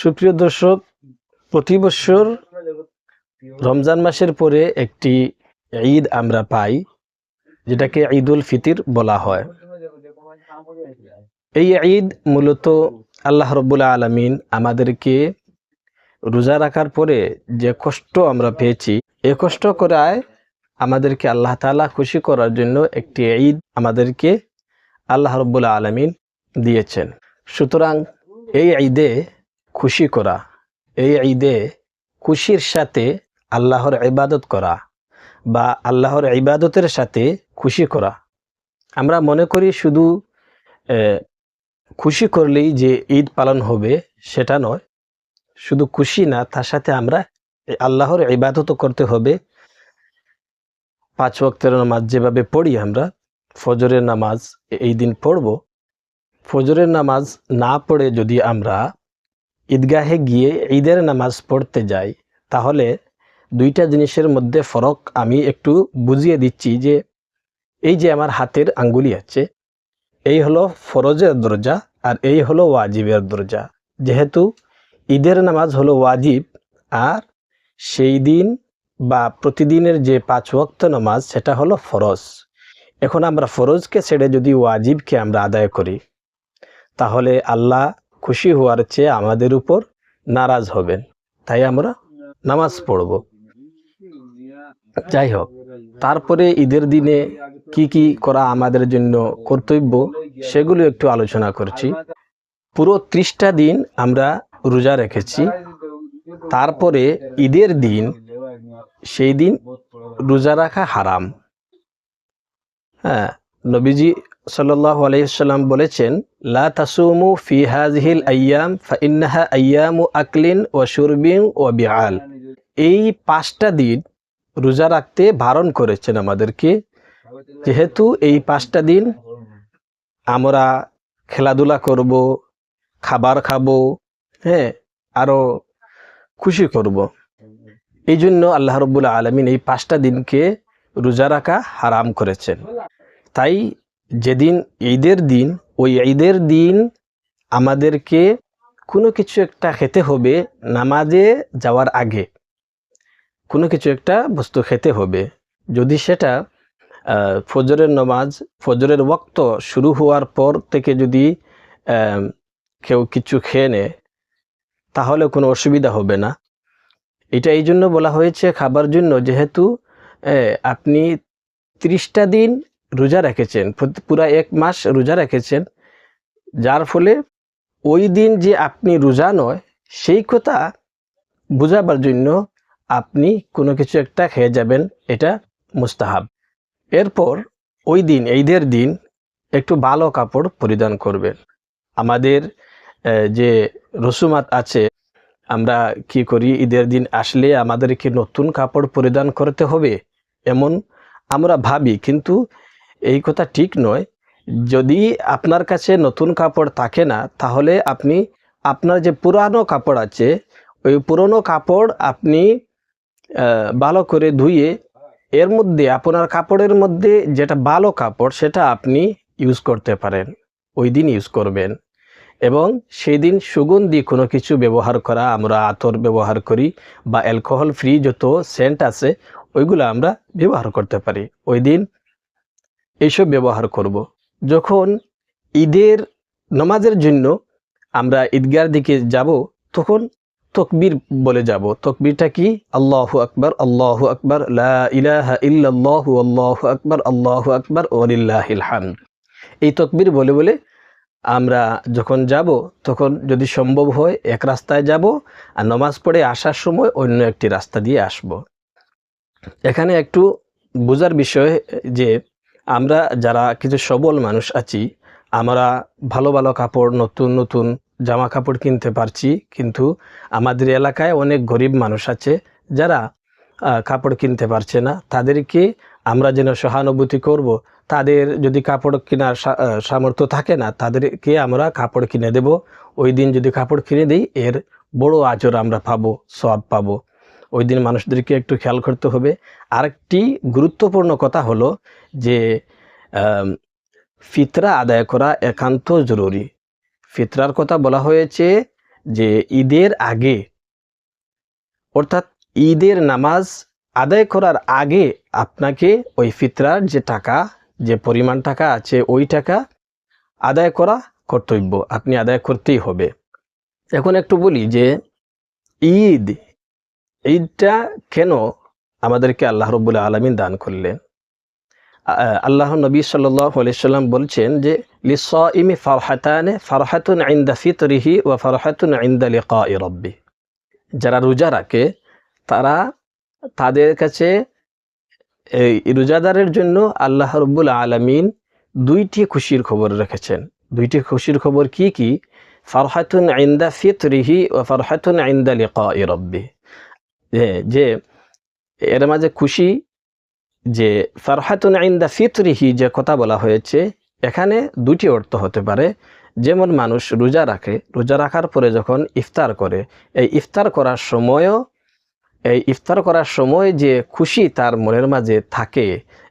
সুপ্রিয় দর্শক, প্রতি বছর রমজান মাসের পরে একটি ঈদ আমরা পাই, যেটাকে ঈদুল ফিতির বলা হয়। এই ঈদ মূলত আল্লাহ রব্বুল্লা আলমিন আমাদেরকে রোজা রাখার পরে যে কষ্ট আমরা পেয়েছি, এ কষ্ট করায় আমাদেরকে আল্লাহ তাআলা খুশি করার জন্য একটি ঈদ আমাদেরকে আল্লাহ রব্বুল্লা আলমিন দিয়েছেন। সুতরাং এই ঈদে খুশি করা। এই ঈদে খুশির সাথে আল্লাহর ইবাদত করা বা আল্লাহর ইবাদতের সাথে খুশি করা। আমরা মনে করি শুধু খুশি করলেই যে ঈদ পালন হবে সেটা নয়। শুধু খুশি না, তার সাথে আমরা আল্লাহর ইবাদতও করতে হবে। পাঁচ ওয়াক্তের নামাজ যেভাবে পড়ি আমরা, ফজরের নামাজ এই দিন পড়ব। ফজরের নামাজ না পড়ে যদি আমরা ঈদগাহে গিয়ে ঈদের নামাজ পড়তে যাই, তাহলে দুইটা জিনিসের মধ্যে ফরক আমি একটু বুঝিয়ে দিচ্ছি যে এই যে আমার হাতের আঙ্গুলি আছে, এই হলো ফরজের দরজা আর এই হলো ওয়াজিবের দরজা। যেহেতু ঈদের নামাজ হলো ওয়াজিব, আর সেই দিন বা প্রতিদিনের যে পাঁচ ওয়াক্ত নামাজ সেটা হলো ফরজ। এখন আমরা ফরজকে ছেড়ে যদি ওয়াজিবকে আমরা আদায় করি, তাহলে আল্লাহ খুশি হওয়ার চেয়ে আমাদের উপর নারাজ হবেন। তাই আমরা নামাজ পড়ব। যাই হোক, তারপরে ঈদের দিনে কি কি করা আমাদের জন্য কর্তব্য সেগুলো একটু আলোচনা করছি। পুরো ত্রিশটা দিন আমরা রোজা রেখেছি। তারপরে ঈদের দিন, সেই দিন রোজা রাখা হারাম। হ্যাঁ নবীজি সাল্লাহ আলাইসাল্লাম বলেছেন, লা তাসুমু ফি হাজহিল আয়াম ফাইন্নাহা আয়ামু আকলিন ও শুরবিন ও বিআল। এই পাঁচটা দিন রোজা রাখতে বারণ করেছেন আমাদেরকে। যেহেতু এই পাঁচটা দিন আমরা খেলাধুলা করব, খাবার খাব হ্যাঁ আরও খুশি করব। এই জন্য আল্লাহ রব্বুল আলমিন এই পাঁচটা দিনকে রোজা রাখা হারাম করেছেন। তাই যেদিন ঈদের দিন, ওই ঈদের দিন আমাদেরকে কোনো কিছু একটা খেতে হবে নামাজে যাওয়ার আগে। কোনো কিছু একটা বস্তু খেতে হবে। যদি সেটা ফজরের নামাজ, ফজরের ওক্ত শুরু হওয়ার পর থেকে যদি কেউ কিছু খেয়ে নেয়, তাহলে কোনো অসুবিধা হবে না। এটা এই জন্য বলা হয়েছে খাবার জন্য, যেহেতু আপনি ত্রিশটা দিন রোজা রেখেছেন পুরা এক মাস রোজা রেখেছেন, যার ফলে ওই দিন যে আপনি রোজা নয়, সেই কথা বোঝাবার জন্য আপনি কোনো কিছু একটা খেয়ে যাবেন, এটা মুস্তাহাব। এরপর ওই দিন, ঈদের দিন একটু ভালো কাপড় পরিধান করবেন। আমাদের যে রসুমাত আছে, আমরা কি করি, ঈদের দিন আসলে আমাদেরকে নতুন কাপড় পরিধান করতে হবে, এমন আমরা ভাবি, কিন্তু এই কথা ঠিক নয়। যদি আপনার কাছে নতুন কাপড় থাকে না, তাহলে আপনি আপনার যে পুরানো কাপড় আছে, ওই পুরনো কাপড় আপনি ভালো করে ধুয়ে এর মধ্যে, আপনার কাপড়ের মধ্যে যেটা ভালো কাপড়, সেটা আপনি ইউজ করতে পারেন। ওই দিন ইউজ করবেন। এবং সেই দিন সুগন্ধি কোনো কিছু ব্যবহার করা, আমরা আতর ব্যবহার করি বা অ্যালকোহল ফ্রি যত সেন্ট আছে, ওইগুলো আমরা ব্যবহার করতে পারি। ওই দিন এইসব ব্যবহার করব। যখন ঈদের নামাজের জন্য আমরা ঈদগার দিকে যাব, তখন তকবীর বলে যাব। তকবীরটা কি? আল্লাহু আকবর আল্লাহু আকবর ইলাহা ইল্লাল্লাহু আল্লাহু আকবার আল্লাহু আকবার, ওয়ালিল্লাহিল হামদ। এই তকবীর বলে বলে আমরা যখন যাব, তখন যদি সম্ভব হয় এক রাস্তায় যাব আর নমাজ পড়ে আসার সময় অন্য একটি রাস্তা দিয়ে আসব। এখানে একটু বোঝার বিষয় যে আমরা যারা কিছু সবল মানুষ আছি, আমরা ভালো ভালো কাপড়, নতুন নতুন জামা কাপড় কিনতে পারছি, কিন্তু আমাদের এলাকায় অনেক গরিব মানুষ আছে যারা কাপড় কিনতে পারছে না। তাদেরকে আমরা যেন সহানুভূতি করব। তাদের যদি কাপড় কেনার সামর্থ্য থাকে না, তাদেরকে আমরা কাপড় কিনে দেব। ওই দিন যদি কাপড় কিনে দিই, এর বড় আচর আমরা পাবো সব পাবো। ওই দিন মানুষদেরকে একটু খেয়াল করতে হবে। আরেকটি গুরুত্বপূর্ণ কথা হলো যে ফিতরা আদায় করা একান্ত জরুরি। ফিতরার কথা বলা হয়েছে যে, ঈদের আগে, অর্থাৎ ঈদের নামাজ আদায় করার আগে আপনাকে ওই ফিতরার যে টাকা, যে পরিমাণ টাকা আছে, ওই টাকা আদায় করা কর্তব্য। আপনি আদায় করতেই হবে। এখন একটু বলি যে, ঈদ ঈদটা কেন আমাদেরকে আল্লাহ রবুল্লা আলমিন দান করলেন? আল্লাহ নবী সাল্লাম বলছেন যে লিস ইমি ফারহাতানে ফারহাতুন আইন্দা ফিতরিহি ও ফারহাতুন আইন্দা লিকা রব্বি। যারা রোজা রাখে, তারা তাদের কাছে এই রোজাদারের জন্য আল্লাহ রব্বুল আলমিন দুইটি খুশির খবর রেখেছেন। দুইটি খুশির খবর কি কি? ফারহাতুন আইন্দা ফিতরিহি ও ফারহাতুন আইন্দা লিকা রব্বি। যে এর মাঝে খুশি, যে ফারহাতুন আইন্দা ফিতরিহি যে কথা বলা হয়েছে, এখানে দুটি অর্থ হতে পারে। যেমন মানুষ রোজা রাখে, রোজা রাখার পরে যখন ইফতার করে, এই ইফতার করার সময়ও, এই ইফতার করার সময় যে খুশি তার মনের মাঝে থাকে,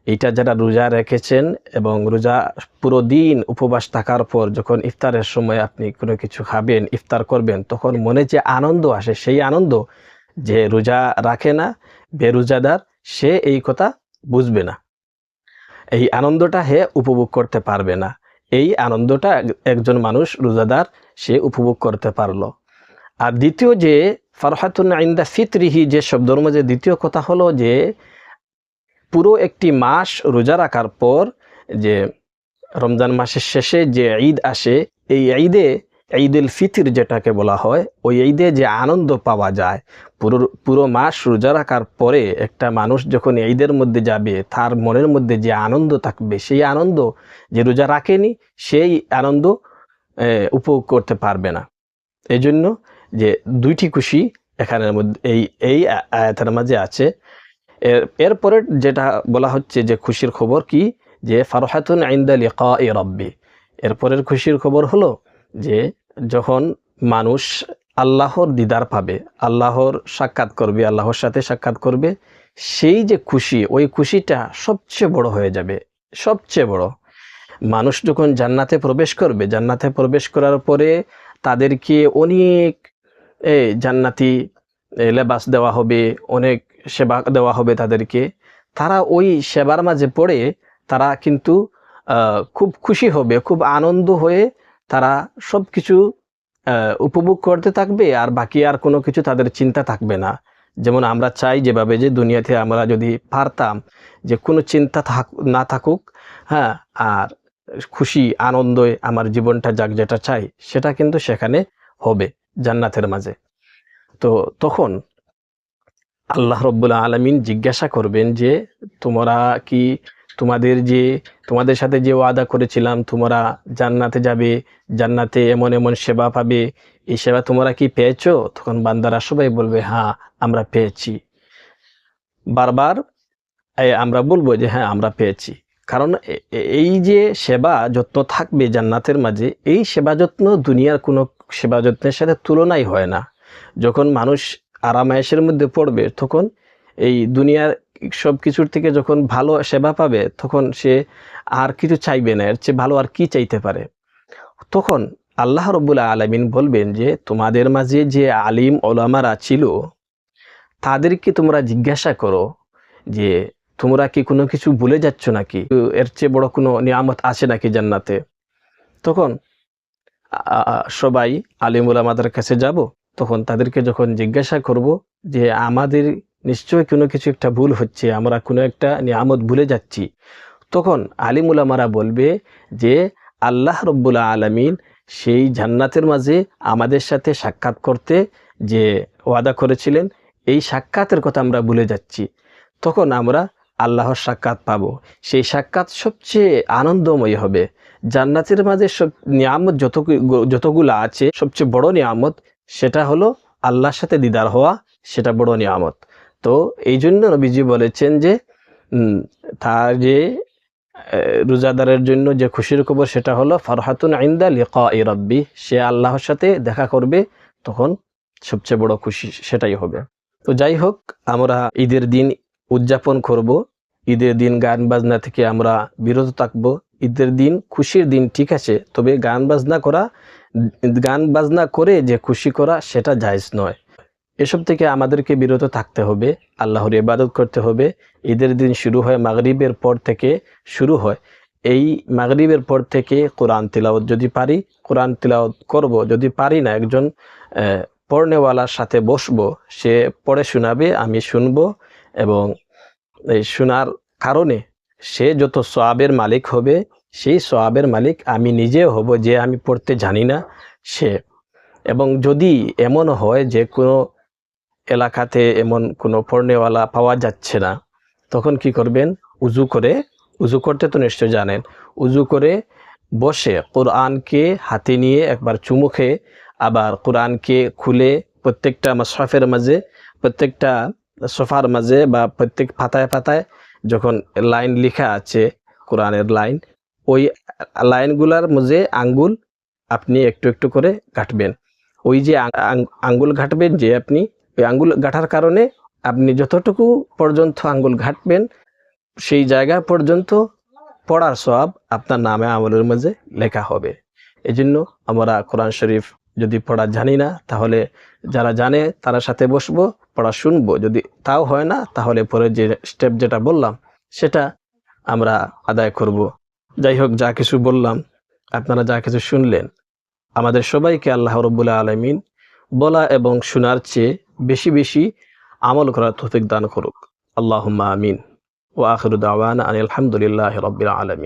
এটা যারা রোজা রেখেছেন এবং রোজা পুরো দিন উপবাস থাকার পর যখন ইফতারের সময় আপনি কোনো কিছু খাবেন, ইফতার করবেন, তখন মনে যে আনন্দ আসে, সেই আনন্দ যে রোজা রাখে না, বেরোজাদার, সে এই কথা বুঝবে না। এই আনন্দটা হে উপভোগ করতে পারবে না। এই আনন্দটা একজন মানুষ রোজাদার, সে উপভোগ করতে পারল। আর দ্বিতীয় যে, ফারহাতুন আইন্দা ফিতরিহি, যে শব্দর মধ্যে দ্বিতীয় কথা হলো যে, পুরো একটি মাস রোজা রাখার পর যে রমজান মাসের শেষে যে ঈদ আসে, এই ঈদে ঈদ উল ফিতর যেটাকে বলা হয়, ওই ঈদে যে আনন্দ পাওয়া যায়, পুরো পুরো মাস রোজা রাখার পরে একটা মানুষ যখন ঈদের মধ্যে যাবে, তার মনের মধ্যে যে আনন্দ থাকবে, সেই আনন্দ যে রোজা রাখেনি, সেই আনন্দ উপভোগ করতে পারবে না। এই জন্য যে দুইটি খুশি এখানের মধ্যে, এই এই আয়াতের মাঝে আছে। এর, এরপরে যেটা বলা হচ্ছে যে খুশির খবর কি? যে ফারহাতুন আইন্দা লিকা এ রব্বি। এরপরের খুশির খবর হলো যে যখন মানুষ আল্লাহর দিদার পাবে, আল্লাহর সাক্ষাৎ করবে, আল্লাহর সাথে সাক্ষাৎ করবে, সেই যে খুশি, ওই খুশিটা সবচেয়ে বড় হয়ে যাবে, সবচেয়ে বড়। মানুষ যখন জান্নাতে প্রবেশ করবে, জান্নাতে প্রবেশ করার পরে তাদেরকে অনেক এ জান্নাতি লেবাস দেওয়া হবে, অনেক সেবা দেওয়া হবে তাদেরকে। তারা ওই সেবার মাঝে পড়ে তারা কিন্তু খুব খুশি হবে, খুব আনন্দ হয়ে তারা সব কিছু উপভোগ করতে থাকবে আর বাকি আর কোনো কিছু তাদের চিন্তা থাকবে না। যেমন আমরা চাই যেভাবে যে দুনিয়াতে আমরা যদি পারতাম যে কোনো চিন্তা থাক, না থাকুক হ্যাঁ আর খুশি আনন্দে আমার জীবনটা যাক যেটা চাই, সেটা কিন্তু সেখানে হবে জান্নাতের মাঝে। তো তখন আল্লাহ রব্বুল্লা আলমিন জিজ্ঞাসা করবেন যে, তোমরা কি তোমাদের যে, তোমাদের সাথে যে ওয়াদা করেছিলাম, তোমরা জান্নাতে যাবে, জান্নাতে এমন এমন সেবা পাবে, এই সেবা তোমরা কি পেয়েছ? তখন বান্দারা সবাই বলবে হ্যাঁ আমরা পেয়েছি। বারবার আমরা বলব যে হ্যাঁ আমরা পেয়েছি। কারণ এই যে সেবা যত্ন থাকবে জান্নাতের মাঝে, এই সেবা যত্ন দুনিয়ার কোনো সেবা যত্নের সাথে তুলনাই হয় না। যখন মানুষ আরামায়েশের মধ্যে পড়বে, তখন এই দুনিয়ার সব কিছুর থেকে যখন ভালো সেবা পাবে, তখন সে আর কিছু চাইবে না। এর চেয়ে ভালো আর কি চাইতে পারে? তখন আল্লাহ রব্বুল্লাহ আলমিন বলবেন যে, তোমাদের মাঝে যে আলিম ওলামারা ছিল, তাদেরকে তোমরা জিজ্ঞাসা করো যে, তোমরা কি কোনো কিছু ভুলে যাচ্ছ নাকি? এর চেয়ে বড় কোনো নিয়ামত আছে নাকি জান্নাতে? তখন সবাই আলিম আমাদের কাছে যাব। তখন তাদেরকে যখন জিজ্ঞাসা করব যে, আমাদের নিশ্চয় কোনো কিছু একটা ভুল হচ্ছে, আমরা কোনো একটা নিয়ামত ভুলে যাচ্ছি। তখন আলিমুলামারা বলবে যে, আল্লাহ রব্বুল্লা আলমিন সেই জান্নাতের মাঝে আমাদের সাথে সাক্ষাৎ করতে যে ওয়াদা করেছিলেন, এই সাক্ষাতের কথা আমরা ভুলে যাচ্ছি। তখন আমরা আল্লাহর সাক্ষাৎ পাবো। সেই সাক্ষাৎ সবচেয়ে আনন্দময় হবে। জান্নাতের মাঝে সব নিয়ামত যত যতগুলো আছে, সবচেয়ে বড় নিয়ামত সেটা হলো আল্লাহর সাথে দিদার হওয়া, সেটা বড় নিয়ামত। তো এই জন্য নবীজি বলেছেন যে তার যে রোজাদারের জন্য যে খুশির খবর সেটা হলো, ফরহাতুন আইন্দা লিকা রব্বি সে আল্লাহর সাথে দেখা করবে, তখন সবচেয়ে বড় খুশি সেটাই হবে। তো যাই হোক, আমরা ঈদের দিন উদযাপন করব, ঈদের দিন গান বাজনা থেকে আমরা বিরত থাকব, ঈদের দিন খুশির দিন ঠিক আছে, তবে গান বাজনা করা, গান বাজনা করে যে খুশি করা সেটা জায়জ নয়। এসব থেকে আমাদেরকে বিরত থাকতে হবে, আল্লাহর ইবাদত করতে হবে। ঈদের দিন শুরু হয়, মাগরিবের পর থেকে শুরু হয়। এই মাগরিবের পর থেকে কোরআন তিলাওয়াত যদি পারি, কোরআন তিলাওয়াত করব। যদি পারি না, একজন পড়নেওয়ালার সাথে বসবো, সে পড়ে শোনাবে, আমি শুনব এবং এই শোনার কারণে সে যত সোয়াবের মালিক হবে, সেই সোয়াবের মালিক আমি নিজেও হব যে আমি পড়তে জানি না সে। এবং যদি এমন হয় যে কোনো এলাকাতে এমন কোনো পড়নেওয়ালা পাওয়া যাচ্ছে না। তখন কি করবেন? উজু করে, উজু করতে তো নিশ্চয় জানেন। উজু করে বসে কোরআনকে হাতে নিয়ে একবার চুমু খেয়ে, আবার কোরআনকে খুলে প্রত্যেকটা মাসরাফের মাঝে, প্রত্যেকটা সোফার মাঝে বা প্রত্যেক পাতায় পাতায় যখন লাইন লেখা আছে, কোরআনের লাইন, ওই লাইনগুলার মাঝে আঙ্গুল আপনি একটু একটু করে ঘাটবেন। ওই যে আঙ্গুল ঘাটবেন যে আপনি ওই আঙ্গুল ঘাটার কারণে আপনি যতটুকু পর্যন্ত আঙ্গুল ঘাটবেন, সেই জায়গা পর্যন্ত পড়ার সব আপনার নামে আমলের মাঝে লেখা হবে। এই জন্য আমরা কোরআন শরীফ যদি পড়া জানি না, তাহলে যারা জানে তার সাথে বসবো, পড়া শুনব। যদি তাও হয় না, তাহলে পরে যে স্টেপ যেটা বললাম, সেটা আমরা আদায় করব। যাই হোক, যা কিছু বললাম, আপনারা যা কিছু শুনলেন, আমাদের সবাইকে আল্লাহ রব্বুল্লাহ আলমিন বলা এবং শোনার চেয়ে বেশি বেশি আমল করার তৌফিক দান করুক। আল্লাহ আমিন। ও আখরুদ্দাওয়ান আলহামদুলিল্লাহ রবিল আলমিন।